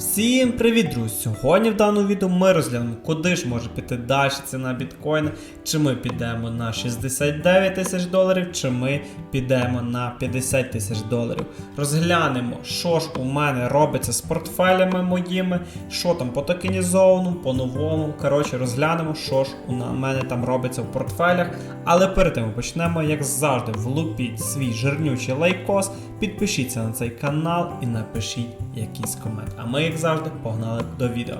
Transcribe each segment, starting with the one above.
Всім привіт, друзі! Сьогодні в даному відео ми розглянемо, куди ж може піти далі ціна біткоїна, чи ми підемо на 69 тисяч доларів, чи ми підемо на 50 тисяч доларів. Розглянемо, що ж у мене робиться з портфелями моїми, що там по токенізованому, по новому. Коротше, розглянемо, що ж у мене там робиться в портфелях. Але перед тим почнемо, як завжди, влупіть свій жирнючий лайкос, підпишіться на цей канал і напишіть якийсь комент. А ми, як завжди, погнали до відео.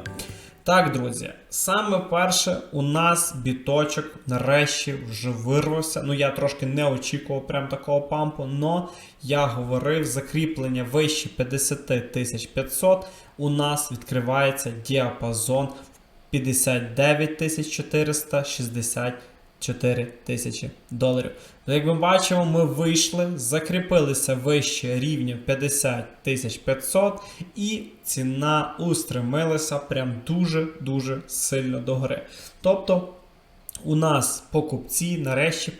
Так, друзі, саме перше у нас біточок нарешті вже вирвався. Ну я трошки не очікував прям такого пампу, но я говорив, закріплення вище 50 500 у нас відкривається діапазон 59 460 4 тисячі доларів. Ну, Як ми бачимо, ми вийшли, закріпилися вище рівня 50 тисяч 500 і ціна устремилася прям дуже-дуже сильно догори. Тобто у нас покупці нарешті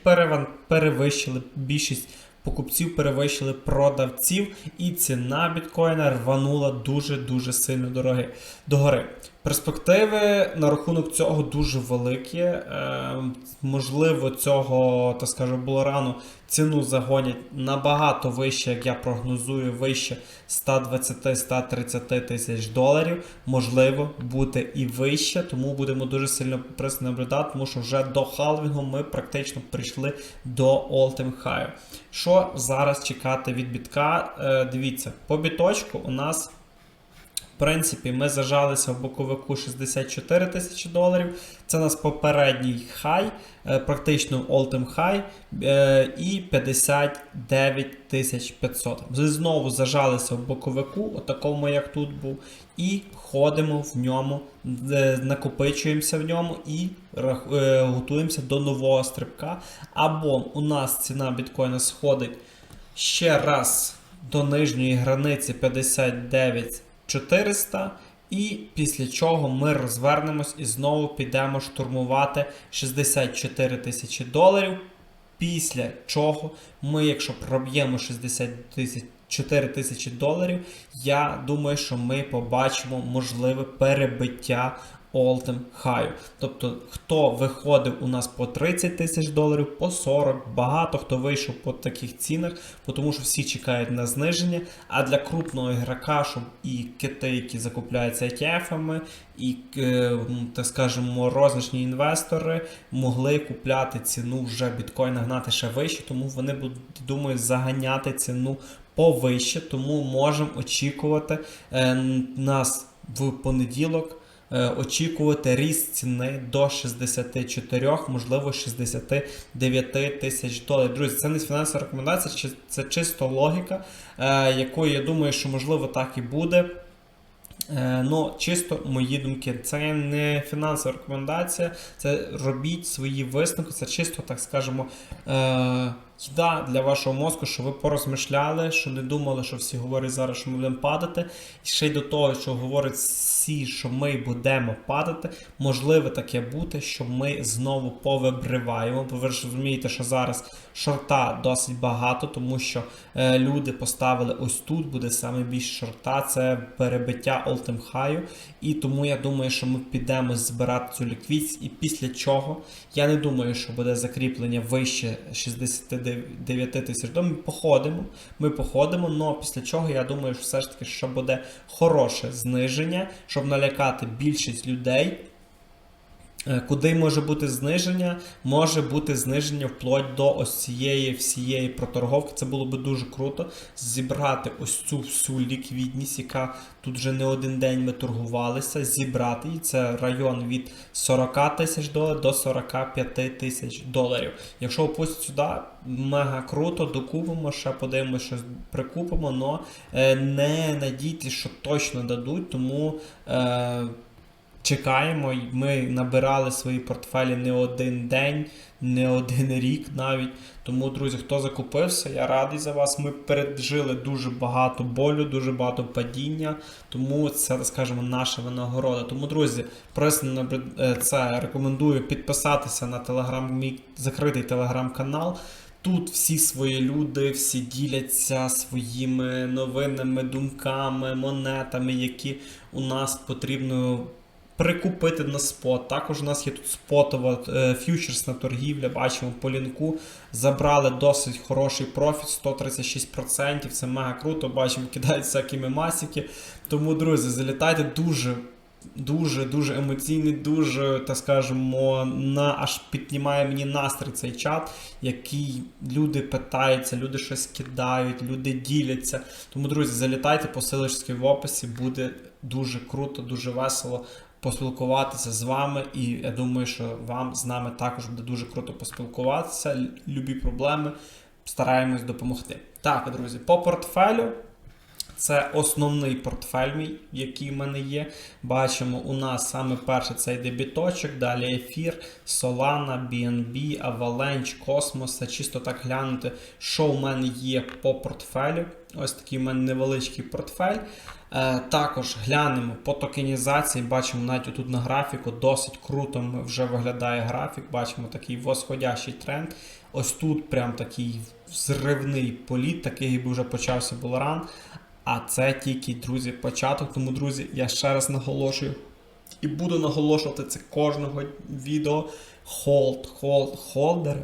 перевищили більшість. Покупців перевищили продавців, і ціна біткоїна рванула дуже-дуже сильно дороги, догори. Перспективи на рахунок цього дуже великі. Е, можливо, цього, так скажу, було рано. Ціну загонять набагато вище, як я прогнозую, вище 120-130 тисяч доларів. Можливо, бути і вище, тому будемо дуже сильно просто наблюдати, тому що вже до халвінгу ми практично прийшли до all-time high. Що зараз чекати від бітка? Е, дивіться, по біточку у нас. Принципі, ми зажалися в боковику 64 тисячі доларів. Це у нас попередній хай, е, практично all-time high, е, і 59 тисяч 500. Ми знову зажалися в боковику, отакому, як тут був, і ходимо в ньому, е, накопичуємося в ньому і готуємося до нового стрибка. Або у нас ціна біткоїна сходить ще раз до нижньої границі 59 400, і після чого ми розвернемось і знову підемо штурмувати 64 тисячі доларів. Після чого ми, якщо проб'ємо 64 тисячі доларів, я думаю, що ми побачимо можливе перебиття all-time high. Тобто, хто виходив у нас по 30 тисяч доларів, по 40, багато хто вийшов по таких цінах, тому що всі чекають на зниження. А для крупного ігрока, щоб і кити, які закупляються ETF-ами, і, е, так скажемо, розничні інвестори могли купляти ціну вже біткоїна гнати ще вище, тому вони будуть, думаю, заганяти ціну повище, тому можемо очікувати е, нас в понеділок. Е, Очікувати ріст ціни до 64, можливо 69 тисяч доларів. Друзі, це не фінансова рекомендація, це чисто логіка, е, якою я думаю, що можливо так і буде. Е, Ну, чисто мої думки, це не фінансова рекомендація, це робіть свої висновки, це чисто, так скажемо, їда для вашого мозку, щоб ви порозмишляли, що не думали, що всі говорять зараз, що ми будемо падати. І ще й до того, що говорять всі, що ми будемо падати, можливо таке бути, що ми знову повибриваємо. Бо ви ж розумієте, що зараз шорта досить багато, тому що е, люди поставили ось тут, буде саме більше шорта, це перебиття all-time high. І тому я думаю, що ми підемо збирати цю ліквідність, і після чого я не думаю, що буде закріплення вище 69 тисяч. Ми походимо, ми походимо, але після чого я думаю, що все ж таки що буде хороше зниження, щоб налякати більшість людей. Е, Куди може бути зниження? Може бути зниження вплоть до ось цієї всієї проторговки. Це було би дуже круто зібрати ось цю всю ліквідність, яка тут вже не один день ми торгувалися, зібрати її. Це район від 40 тисяч доларів до 45 тисяч доларів. Якщо опустять сюди, мега круто, докупимо, ще подивимося, що прикупимо, але не надійтесь, що точно дадуть, тому. Е, Чекаємо, ми набирали свої портфелі не один день, не один рік навіть. Тому, друзі, хто закупився, я радий за вас. Ми пережили дуже багато болю, дуже багато падіння. Тому це, скажімо, наша винагорода. Тому, друзі, просто е, це рекомендую підписатися на телеграм, мій закритий телеграм-канал. Тут всі свої люди, всі діляться своїми новинами, думками, монетами, які у нас потрібно прикупити на спот. Також у нас є тут спотова е, фьючерсна торгівля. Бачимо по лінку. Забрали досить хороший профіт, 136%. Це мега круто. Бачимо, кидають всякі мемасики. Тому, друзі, залітайте дуже. Дуже дуже емоційний, дуже, так скажемо, на аж піднімає мені настрій цей чат, який люди питаються, люди щось кидають, люди діляться. Тому, друзі, залітайте, посилочки в описі, буде дуже круто, дуже весело поспілкуватися з вами. І я думаю, що вам з нами також буде дуже круто поспілкуватися. Любі проблеми стараємось допомогти. Так, друзі, по портфелю. Це основний портфель мій, який в мене є. Бачимо, у нас саме перший це йде біточок, далі ефір, Solana, BNB, Avalanche, Cosmos. Це чисто так глянути, що в мене є по портфелю. Ось такий у мене невеличкий портфель. Е, також глянемо по токенізації. Бачимо навіть тут на графіку досить круто вже виглядає графік. Бачимо такий восходящий тренд. Ось тут прям такий зривний політ, такий би вже почався булран. А це тільки, друзі, початок. Тому, друзі, я ще раз наголошую і буду наголошувати це кожного відео. Холд, холд, холдери.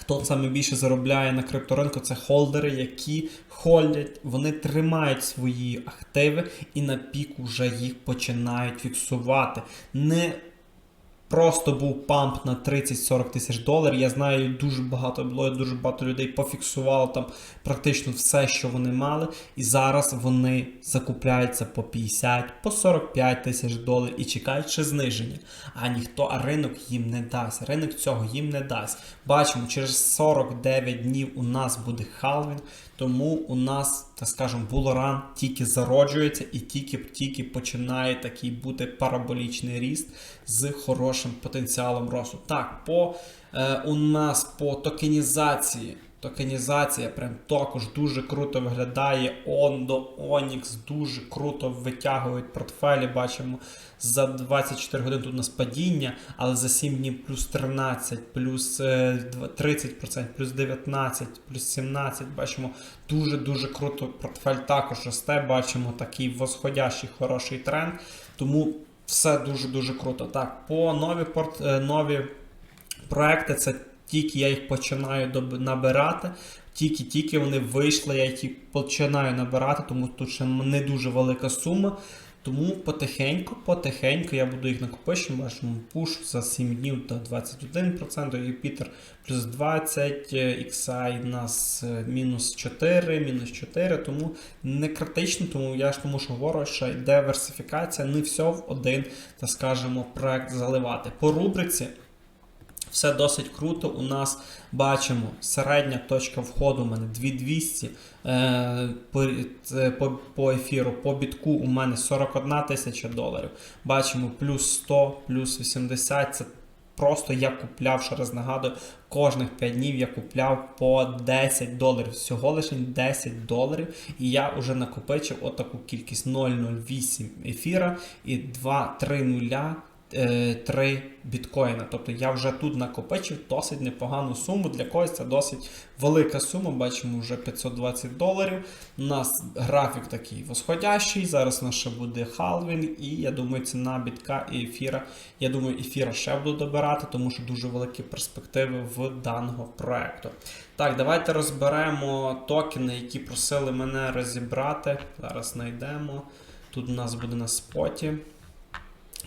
Хто саме більше заробляє на крипторинку, це холдери, які холдять, вони тримають свої активи і на піку вже їх починають фіксувати. Не просто був памп на 30-40 тисяч доларів. Я знаю, дуже багато було, дуже багато людей пофіксувало там практично все, що вони мали. І зараз вони закупляються по 50, по 45 тисяч доларів і чекають ще зниження. А ніхто, а ринок їм не дасть. Ринок цього їм не дасть. Бачимо, через 49 днів у нас буде халвінг, тому у нас, так скажемо, булоран тільки зароджується і тільки-тільки починає такий бути параболічний ріст з хорошим потенціалом росту. Так, по е, у нас по токенізації. Токенізація прям також дуже круто виглядає. Ондо, Onyx дуже круто витягують портфелі. Бачимо за 24 години тут у нас падіння, але за 7 днів плюс 13, плюс е, 30%, плюс 19, плюс 17. Бачимо дуже-дуже круто. Портфель також росте. Бачимо такий восходящий хороший тренд. Тому все дуже-дуже круто. Так, по нові порт, е, нові проекти це тільки я їх починаю набирати. Тільки-тільки вони вийшли, я їх починаю набирати, тому тут ще не дуже велика сума. Тому потихеньку, потихеньку я буду їх накопичувати. Бачимо пуш за 7 днів до 21%, Юпітер плюс 20, е, XI у нас е, мінус 4, мінус 4, тому не критично, тому я ж тому що говорю, що диверсифікація, не все в один, так скажемо, проект заливати. По рубриці все досить круто. У нас бачимо середня точка входу у мене 2200. Е, по, по, ефіру, по бітку у мене 41 тисяча доларів. Бачимо плюс 100, плюс 80. Це просто я купляв, ще раз нагадую, кожних 5 днів я купляв по 10 доларів. Всього лише 10 доларів. І я вже накопичив отаку кількість 0,08 ефіра і 2-3 нуля. 3 біткоїна. Тобто я вже тут накопичив досить непогану суму. Для когось це досить велика сума. Бачимо вже 520 доларів. У нас графік такий восходящий. Зараз у нас ще буде халвінг, і я думаю, ціна бітка і ефіра. Я думаю, ефіра ще буду добирати, тому що дуже великі перспективи в даного проекту. Так, давайте розберемо токени, які просили мене розібрати. Зараз знайдемо. Тут у нас буде на споті.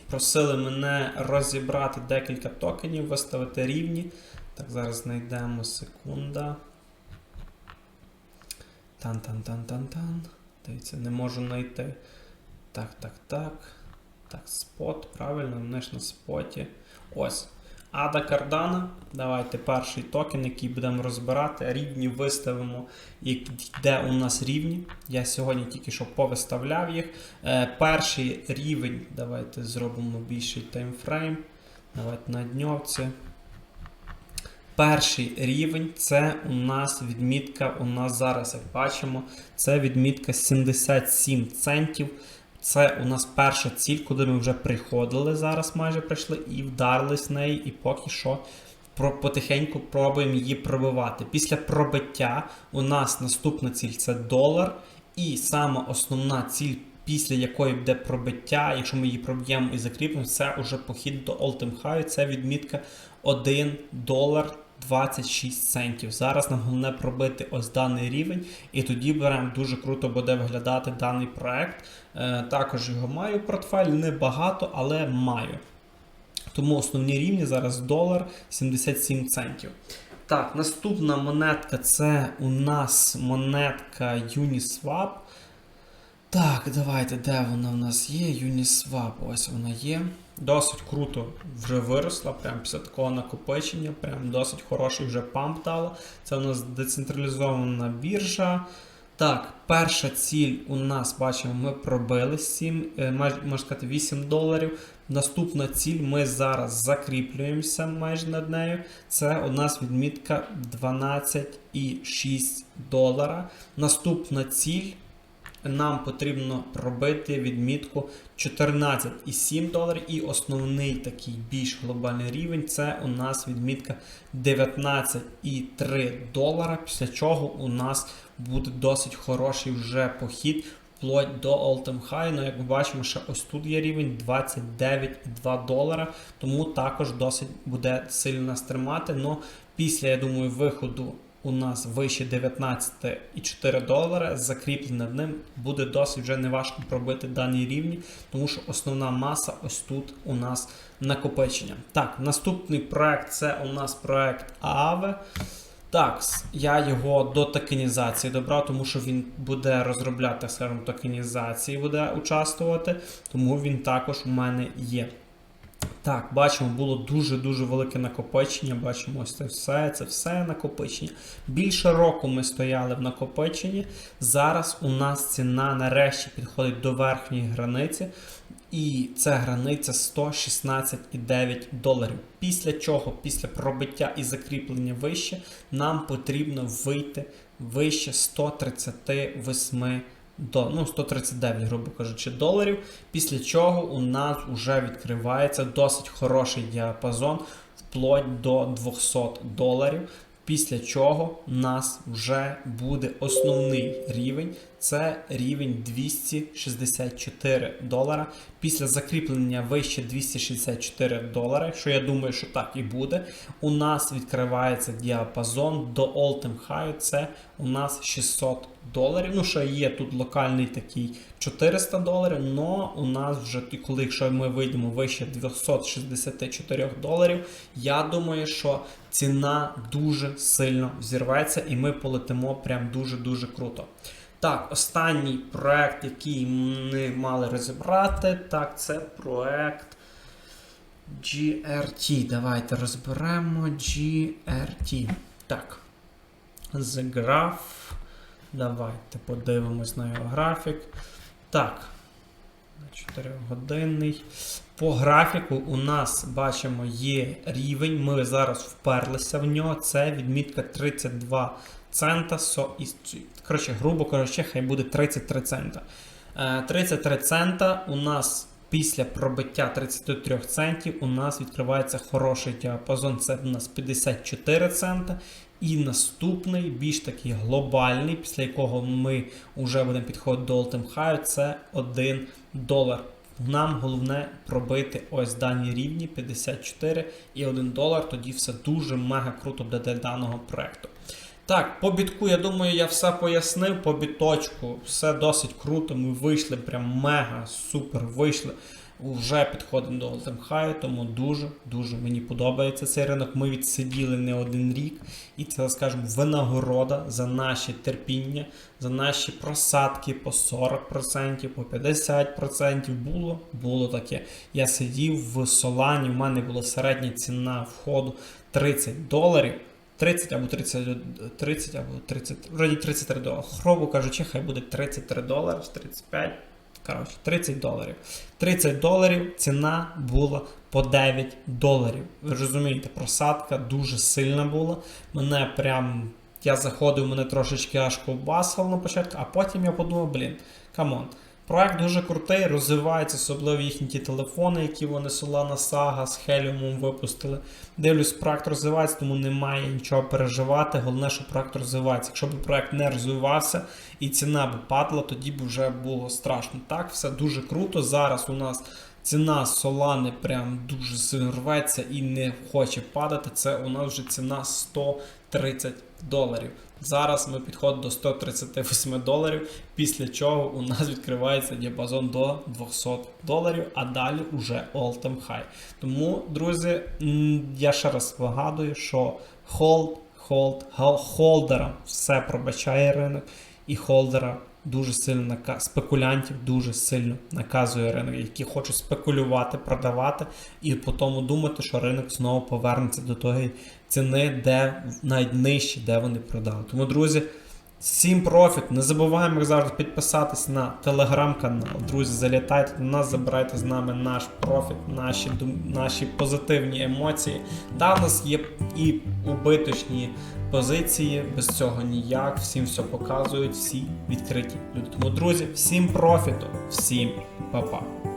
Просили мене розібрати декілька токенів, виставити рівні. Так, зараз знайдемо секунда. Тан-тан-тан-тан-тан. Дивіться, не можу знайти. Так, так, так. Так, спот, правильно, вони ж на споті. Ось. Ада Кардана. Давайте перший токен, який будемо розбирати. Рівні виставимо, де у нас рівні. Я сьогодні тільки що повиставляв їх. Е, перший рівень, давайте зробимо більший таймфрейм. Давайте на дньовці. Перший рівень це у нас відмітка. У нас зараз, як бачимо, це відмітка 77 центів. Це у нас перша ціль, куди ми вже приходили зараз, майже прийшли і вдарились в неї, і поки що потихеньку пробуємо її пробивати. Після пробиття у нас наступна ціль це долар, і саме основна ціль, після якої буде пробиття, якщо ми її проб'ємо і закріпимо, це вже похід до all-time high, це відмітка 1 долар 26 центів. Зараз нам головне пробити ось даний рівень, і тоді беремо дуже круто буде виглядати даний проект. Е, також його маю портфель, не багато, але маю. Тому основні рівні зараз долар 77 центів. Так, наступна монетка це у нас монетка Uniswap. Так, давайте, де вона в нас є? Uniswap, ось вона є. Досить круто вже виросла, прям після такого накопичення, прям досить хороший вже памп дала. Це у нас децентралізована біржа. Так, перша ціль у нас, бачимо, ми пробили 7, е, можна сказати, 8 доларів. Наступна ціль, ми зараз закріплюємося майже над нею. Це у нас відмітка 12,6 долара. Наступна ціль. Нам потрібно пробити відмітку 14,7 доларів. І основний такий більш глобальний рівень це у нас відмітка 19,3 долара. Після чого у нас буде досить хороший вже похід вплоть до all-time high. Ну, як ми бачимо, ще ось тут є рівень 29,2 долара. Тому також досить буде сильно нас тримати. Но після, я думаю, виходу у нас вище 19,4 долара, закріплення над ним буде досить вже неважко пробити дані рівні, тому що основна маса ось тут у нас накопичення. Так, наступний проект це у нас проект Aave. Так, я його до токенізації добрав, тому що він буде розробляти, скажімо, токенізації, буде участвувати, тому він також у мене є. Так, бачимо, було дуже-дуже велике накопичення. Бачимо, ось це все, це все накопичення. Більше року ми стояли в накопиченні. Зараз у нас ціна нарешті підходить до верхньої границі. І це границя 116,9 доларів. Після чого, після пробиття і закріплення вище, нам потрібно вийти вище 138 до ну, 139, грубо кажучи, доларів. Після чого у нас вже відкривається досить хороший діапазон вплоть до 200 доларів. Після чого у нас вже буде основний рівень, це рівень 264 долара. Після закріплення вище 264 долари, що я думаю, що так і буде. У нас відкривається діапазон до all-time high, це у нас 600 доларів. Ну, що є тут локальний такий 400 доларів, але у нас вже, коли якщо ми вийдемо вище 264 доларів, я думаю, що ціна дуже сильно взірветься і ми полетимо прям дуже-дуже круто. Так, останній проект, який ми мали розібрати, так, це проект GRT. Давайте розберемо GRT. Так. The Graph. Давайте подивимось на його графік. Так. 4 годинний. По графіку у нас бачимо є рівень. Ми зараз вперлися в нього. Це відмітка 32 цента. Коротше, грубо кажучи, хай буде 33 цента. 33 цента у нас після пробиття 33 центів у нас відкривається хороший діапазон. Це у нас 54 цента. І наступний, більш такий глобальний, після якого ми вже будемо підходити до all-time high, це 1 долар. Нам головне пробити ось дані рівні 54 і 1 долар. Тоді все дуже мега круто буде для даного проекту. Так, по бітку, я думаю, я все пояснив. По біточку все досить круто. Ми вийшли прям мега супер вийшли. Вже підходимо до All-Time тому дуже-дуже мені подобається цей ринок. Ми відсиділи не один рік, і це, скажімо, винагорода за наші терпіння, за наші просадки по 40%, по 50%. Було було таке. Я сидів в Солані, в мене була середня ціна входу 30 доларів. 30 або 30 30 або 30, вроді 33 долари. Грубо кажучи, хай буде 33 долари, 35. Коротше, 30 доларів. 30 доларів ціна була по 9 доларів. Ви розумієте, просадка дуже сильна була. Мене прям. Я заходив, мене трошечки аж ковбасило на початку, а потім я подумав, блін, камон. Проект дуже крутий, розвивається, особливо їхні ті телефони, які вони Solana Saga з Helium випустили. Дивлюсь, проект розвивається, тому немає нічого переживати. Головне, що проект розвивається. Якщо б проект не розвивався і ціна б падала, тоді б вже було страшно. Так, все дуже круто. Зараз у нас ціна Solana прям дуже сильно рветься і не хоче падати. Це у нас вже ціна 130 доларів. Зараз ми підходимо до 138 доларів, після чого у нас відкривається діапазон до 200 доларів, а далі уже all-time high. Тому, друзі, я ще раз вигадую, що hold, hold, холдерам все пробачає ринок, і холдера дуже сильно нака... спекулянтів дуже сильно наказує ринок, які хочуть спекулювати, продавати, і по тому думати, що ринок знову повернеться до тої ціни, де навіть нижче, де вони продали. Тому, друзі, всім профіт. Не забуваємо, як завжди, підписатись на телеграм-канал. Друзі, залітайте до нас, забирайте з нами наш профіт, наші, наші позитивні емоції. Да, у нас є і убиточні позиції, без цього ніяк. Всім все показують, всі відкриті люди. Тому, друзі, всім профіту, всім па-па.